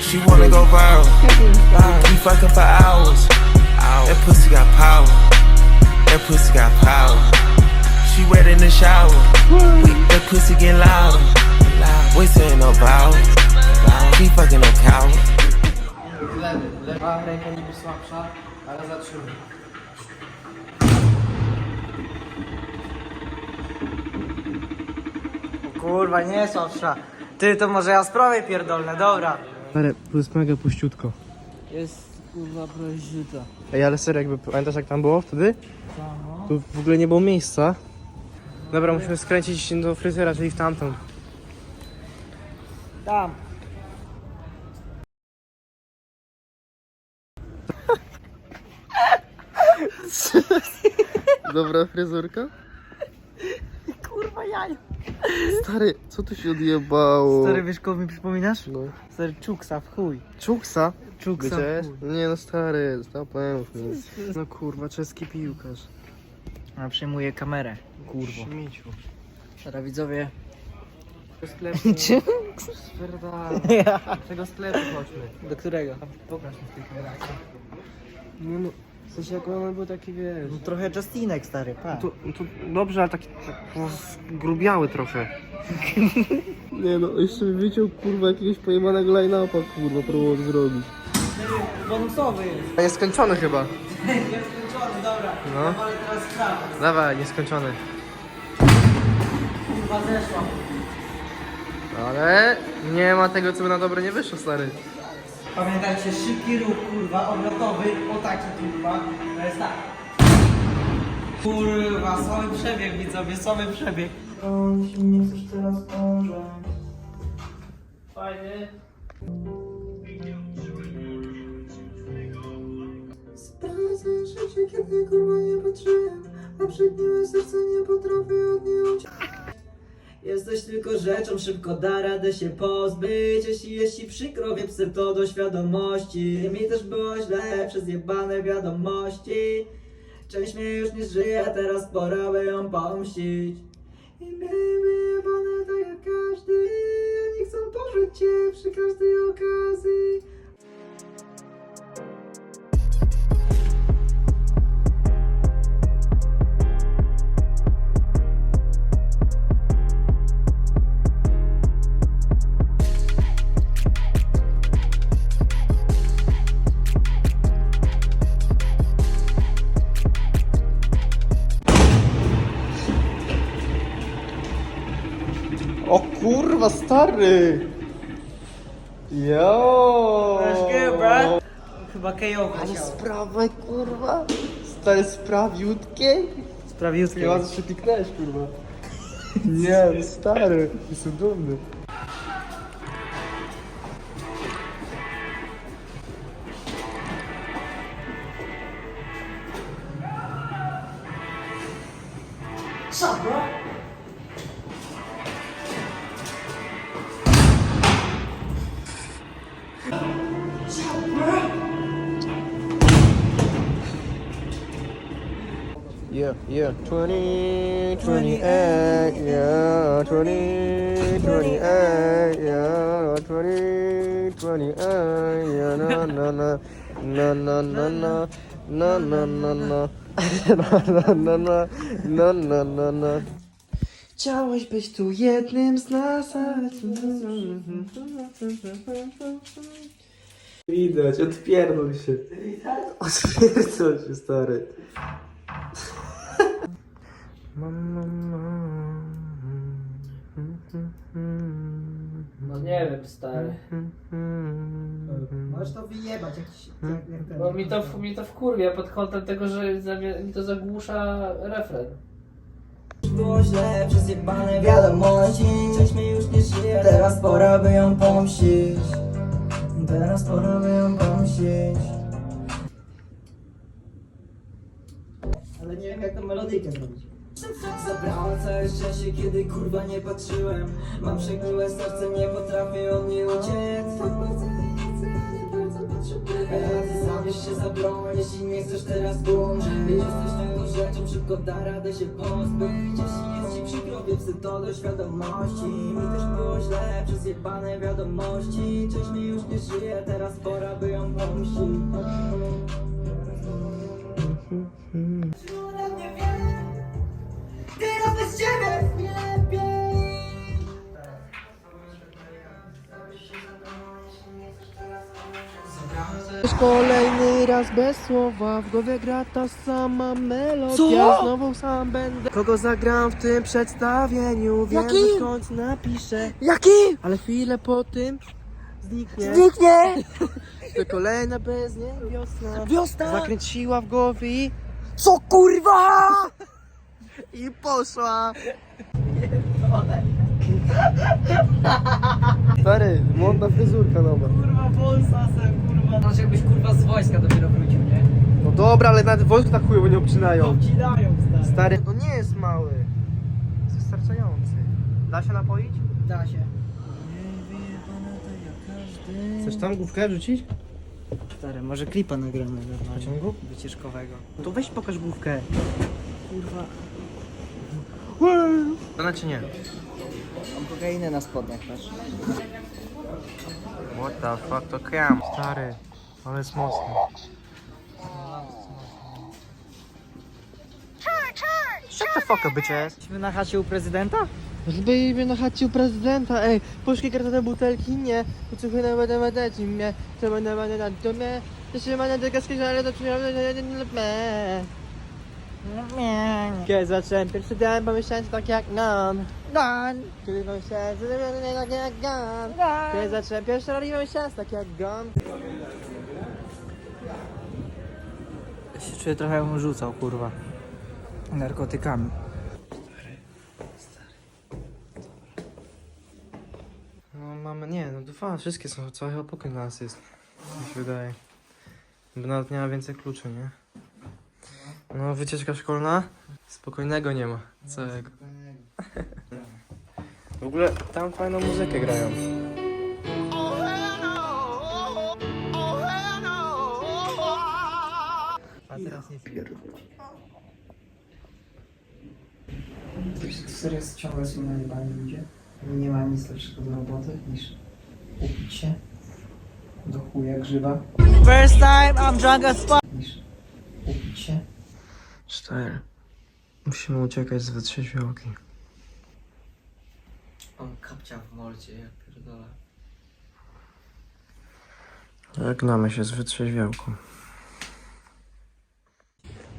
She wanna go viral. We fucking for hours. That pussy got power. That pussy got power. She wet in the shower. That pussy get louder. We saying no vowels. She fucking no coward. Zatrzymaj. O kurwa, nie słabsza. Ty, to może ja z prawej pierdolne, dobra. Ale jest mega puściutko. Jest kurwa proziuta. Ej, ale serio, jakby pamiętasz jak tam było wtedy? Tu w ogóle nie było miejsca. Dobra, musimy skręcić do fryzjera, czyli w tamtą. Tam. Dobra fryzurka? Kurwa jajo. Stary, co tu się odjebało? Stary, wiesz kogo mi przypominasz? No. Stary, czuksa w chuj. Czuksa? Czuksa w chuj. Nie no stary, zapomniałem nic. No kurwa, czeski piłkarz. A przejmuję kamerę. Kurwo. Śmieciu. Teraz widzowie. Do sklepu. Czym? Spierdala. Tego sklepu chodźmy. Do którego? Pokaż mi w tej kamerze. Nie no, w sensie jak one były takie wiesz... No, trochę Justinek, stary, pa. To, to dobrze, ale taki tak, grubiały trochę. Nie no, jeszcze mi wyciął kurwa jakiegoś pojemanego line-upa kurwa próbował zrobić. Bonusowy jest. A nieskończony chyba. Nieskończony, dobra. No. Ale teraz. Dawaj, nieskończony. Kurwa zeszła. Ale nie ma tego co by na dobre nie wyszło stary. Pamiętajcie, szybki ruch, kurwa, obrotowy, o taki, kurwa, to jest tak. Kurwa, słaby przebieg, widzowie, słaby przebieg. On się nie chcesz teraz umrzeć. Fajny. Sprawdzę życie, kiedy kurwa nie patrzyłem A przegniłe serce nie potrafię od niej uciec Jesteś tylko rzeczą, szybko da radę się pozbyć. Jeśli jest ci przykro, wiem syp to do świadomości. Mi też było źle przez jebane wiadomości. Część mnie już nie żyje, teraz pora by ją pomścić. I mieli wyjebane tak jak każdy. Oni chcą porzuć cię przy każdej okazji stary! Jo! That's good, bro. Chyba KO Ale chciał. sprawę kurwa! Stary sprawiutkie? Sprawiutkie. Ma co się piknąłeś kurwa. Nie, stary, jestem dumny. 20, 28, yeah. Na, na, na. Na, na, na, na. Na, na, na, na. Na, na, na, na. Na, na, na. Chciałeś być tu jednym z nas, ale... Widać, odpierdol się. Odpierdol się, stary. No nie wiem, stary. Możesz to wyjebać, jak, ci- jak, jak ten. Bo mi to, mi to wkurwia pod kątem tego, że mi to zagłusza refren. Było źle przez jebane wiadomości Część mnie już nie żyje Teraz pora by ją pomścić Teraz pora by ją pomścić Ale nie wiem jak tą melodyjkę zrobić Zabrała całe szczęście, kiedy kurwa nie patrzyłem? Mam przegniłe serce, nie potrafię od niej uciec. Tak bardzo jej nie chcę, ale bardzo potrzebuję. Radzę sam Bierz się za broń, jeśli nie chcesz teraz błądzić Jesteś tylko rzeczą, szybko da radę się pozbyć. Jeśli jest ci przykro, więc to do świadomości. Mi też było źle przez jebane wiadomości. Część mi już nie żyje, teraz pora by ją pomścić bez ciebie lepiej Kolejny raz bez słowa, w głowie gra ta sama melodia Co? Znowu sam będę Kogo zagram w tym przedstawieniu Wiem, Jaki? że końcu napiszę Jaki? Ale chwilę po tym zniknie Zniknie! To kolejna bez niej wiosna Wiosna! Zakręciła w głowie i, Co kurwa? I poszła Stary, modna fryzurka nowa Kurwa, Polsasem, kurwa. Znaczy jakbyś kurwa z wojska dopiero wrócił, nie? No dobra, ale nawet wojsko tak chujowo nie obcinają Obcinają, stary. Stary, to nie jest mały Jest wystarczający Da się napoić? Da się. Chcesz tam główkę wrzucić? Stary, może klipa nagramy normalnie. Pociągu? Wycieczkowego. To weź pokaż główkę. Kurwa. Ona czy nie? Mam kokainę na spodniach, patrz. What the fuck, to kram Stary, ale jest mocny Shut the fuck up, bitches Jesteśmy na chacie u prezydenta? Zbyjmy na chacie u prezydenta, ej, puszki kartowe butelki, nie, pocuchy na będę medeci, mnie, to będę będę na dumie, to się będę tylko skierzale, to czuję, że nie lubę. Kiedy zacząłem pierwszy dzień, pomyślałem że tak jak nam, Dan! kiedy pomyślałem, że będę tak jak gam, kiedy zacząłem pierwszy raz, pomyślałem że tak jak gam. Ja się czuję trochę ją rzucał, kurwa. Narkotykami. No mamy, nie, no dwa, wszystkie są, cały chyba pokój nas jest, mi się wydaje. Bo nawet nie ma więcej kluczy, nie? No, wycieczka szkolna? Spokojnego nie ma, całego. W ogóle tam fajną muzykę grają. A teraz nie pierdol. Serio ciągle są najebani ludzie. Nie ma nic lepszego do roboty niż upić się do chuja grzyba. First time I'm drunk as fuck. Cztery. Musimy uciekać z wytrzeźwiałki. Mam kapcia w mordzie, jak pierdolę. Żegnamy się z wytrzeźwiałką.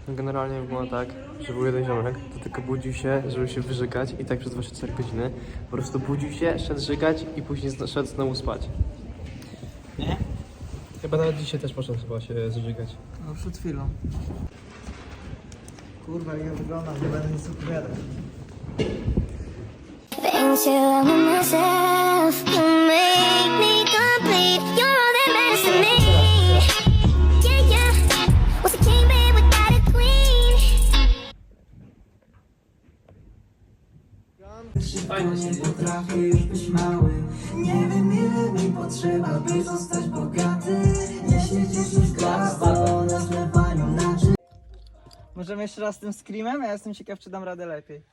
Generalnie było tak, że był jeden ziomek, to tylko budził się, żeby się wyżygać i tak przez 24 godziny. Po prostu budził się, szedł żygać i później zno- szedł znowu spać. Nie? Chyba nawet dzisiaj też poszedł chyba się zżygać. No przed chwilą. Kurwa, jak ja wyglądam, nie będę nic with jeszcze raz z tym screamem? Ja jestem ciekaw, czy dam radę lepiej.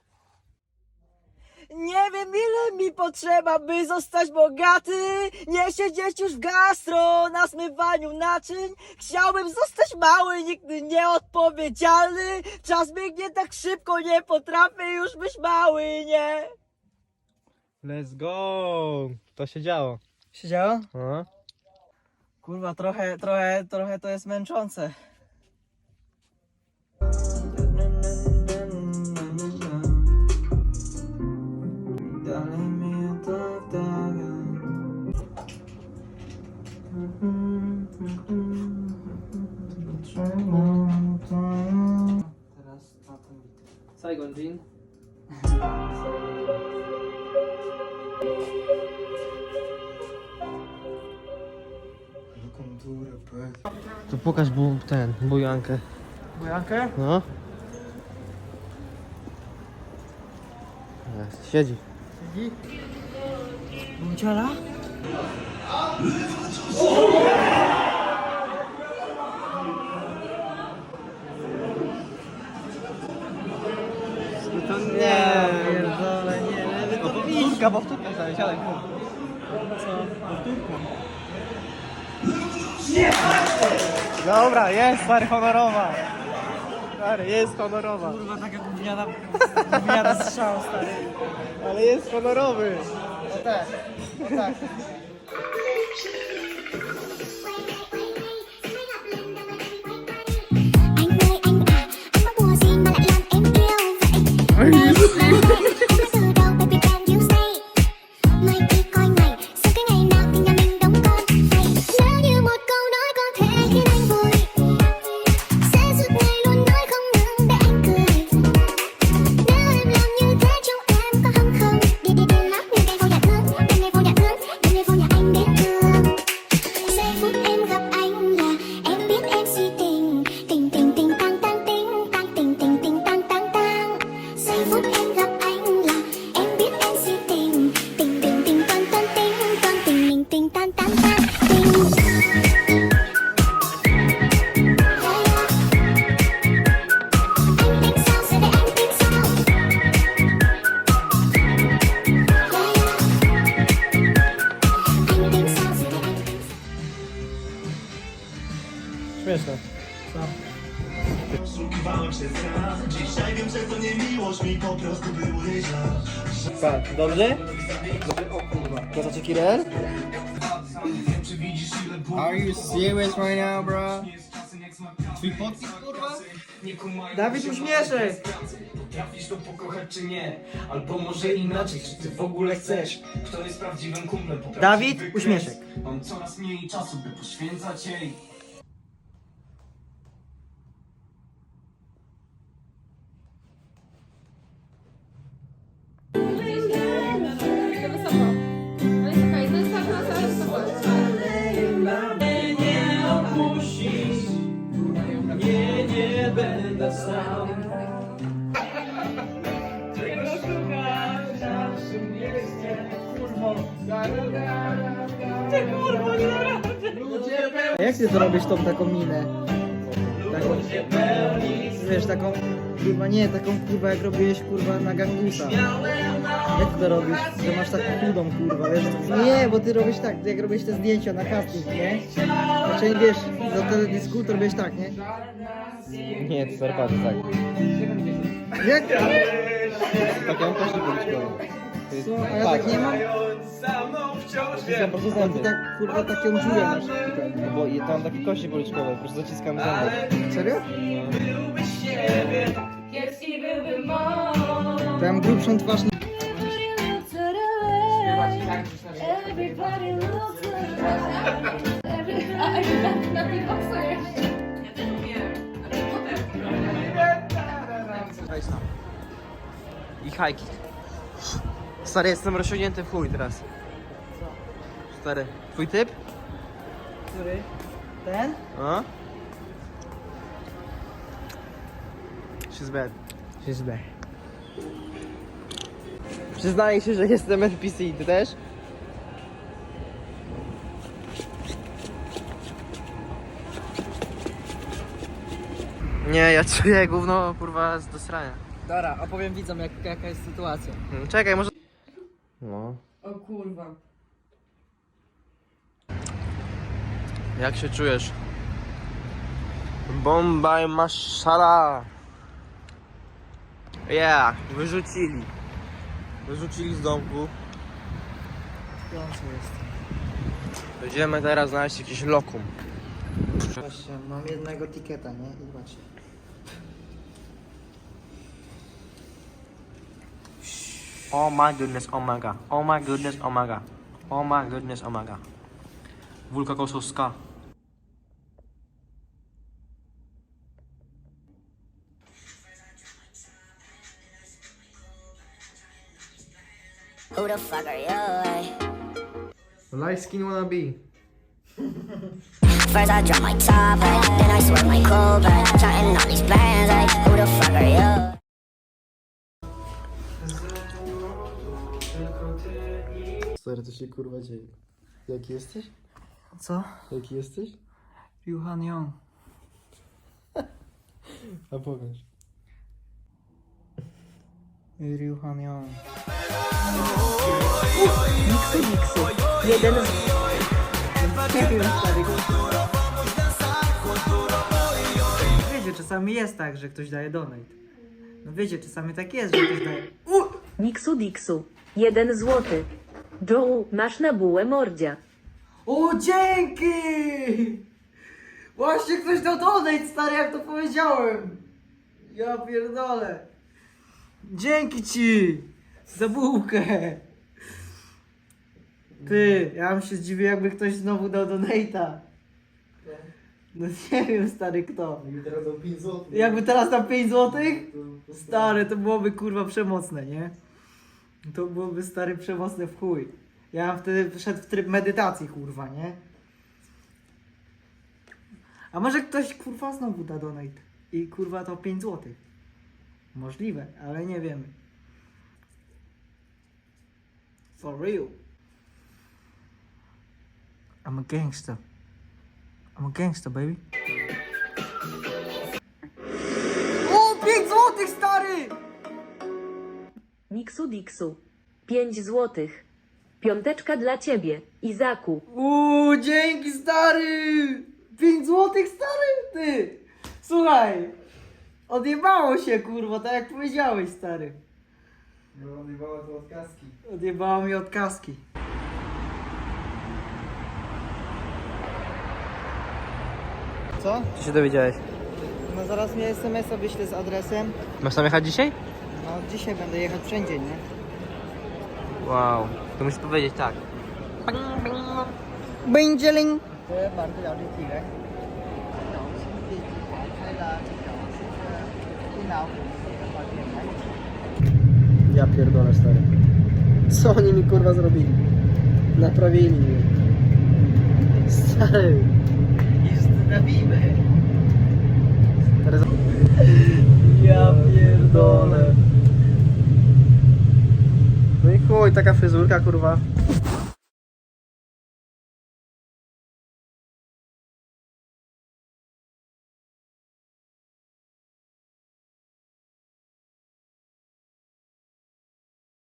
Nie wiem ile mi potrzeba, by zostać bogaty Nie siedzieć już w gastro na zmywaniu naczyń Chciałbym zostać mały, nigdy nieodpowiedzialny Czas biegnie tak szybko, nie potrafię już być mały, nie Let's go! To się działo. Siedziało? No. Kurwa, trochę, trochę, trochę to jest męczące pokaż bu ten, bujankę. Bojankę? No. Jest, siedzi. Siedzi? Bunciala? To nie, pierdolę, nie, lewy to piska, bo wtórka znaleźć. Dobra, jest stary honorowa. Stary, jest honorowa. Kurwa, taka gówniana, gówniana strzał, stary. Ale jest honorowy. O tak, o tak. Tak, dobrze? O kurwa. Kozacie Kirel? Are you serious right now, bro? Twój podpis, kurwa? Dawid Uśmieszek! Trafisz to pokochać czy nie Albo może inaczej, czy ty w ogóle chcesz Kto jest prawdziwym kumplem Dawid Uśmieszek. Mam coraz mniej czasu, by poświęcać jej ty to robisz tą taką minę? Taką, wiesz, taką, kurwa nie, taką kurwa jak robiłeś kurwa na gangusa. Jak ty to robisz? Że masz taką chudą kurwa, wiesz? Nie, bo ty robisz tak, jak robisz te zdjęcia na casting, nie? Znaczy wiesz, za teledysku to robisz tak, nie? Nie, to stary, patrz, tak. Jak? Tak, ja mam policzkowe. To jest- Co? A ja tak nie mam? Są po prostu A ty zęby. tak kurwa taką dziurę masz tutaj. No bo je- tam takie kości policzkowe, po prostu zaciskam zęby. Serio? Kiepski byłby. To ja mam grubszą twarz niż Everybody looks at Everybody na beatboxa jeszcze. I hajki. Stary, jestem rozciągnięty w chuj teraz. Stary, twój typ? Który? Ten? A? She's bad. She's bad. Przyznaję się, że jestem NPC, ty też? Nie, ja czuję gówno, kurwa, z dosrania. Dobra, opowiem widzom jak, jaka jest sytuacja. Hmm, Czekaj, może... No. O kurwa. Jak się czujesz? Bombaj maszala. Yeah, wyrzucili. Wyrzucili z domku. Piący jest. Będziemy teraz znaleźć jakiś lokum. Właśnie, mam jednego tiketa, nie? I patrz. Oh my goodness, oh my god. Oh my goodness, oh my god. Oh my goodness, oh my god. Wulka Kosowska. Who the fuck are you? Light skin wanna be. First I drop my top, ay, then I swear my cold, ay, chatting all these bands, ay, who the fuck are you? Stary, to się kurwa dzieje. Jaki jesteś? Co? Jaki jesteś? Yuhan Young. A powiesz. Ryuhan Young. Dixu. Jeden z... Nie wiem, stary. Wiecie, czasami jest tak, że ktoś daje donate. No wiecie, czasami tak jest, że ktoś daje... U! Dixu Dixu. Jeden złoty. Joe, masz na bułę mordzia. O, dzięki! Właśnie ktoś dał donate, stary, jak to powiedziałem. Ja pierdolę. Dzięki ci za bułkę. Ty, ja bym się zdziwił, jakby ktoś znowu dał donate'a. No nie wiem, stary, kto. Teraz o 5 zł. Jakby teraz na 5 złotych? Stary, to byłoby kurwa przemocne, nie? To byłoby stary przemocne w chuj. Ja bym wtedy wszedł w tryb medytacji, kurwa, nie? A może ktoś kurwa znowu da donate i kurwa to 5 złotych? Możliwe, ale nie wiemy. For real. I'm a gangster. I'm a gangster, baby. O, 5 złotych, stary! Niksu Dixu. Pięć złotych. Piąteczka dla ciebie. Izaku. Uuu, dzięki stary! 5 złotych stary, ty! Słuchaj, odjebało się kurwa, tak jak powiedziałeś stary. No, odjebała to od kaski. Odjebało mi od kaski. Co? Co się dowiedziałeś? No zaraz mnie SMS-a wyślę z adresem. Masz tam jechać dzisiaj? No dzisiaj będę jechać wszędzie, nie? Wow. To musisz powiedzieć tak. Będzieling! Ja pierdolę stary. Co oni mi kurwa zrobili? Naprawili mnie. Stary. I zdrawimy. Ja pierdolę. No i chuj, taka fryzurka kurwa.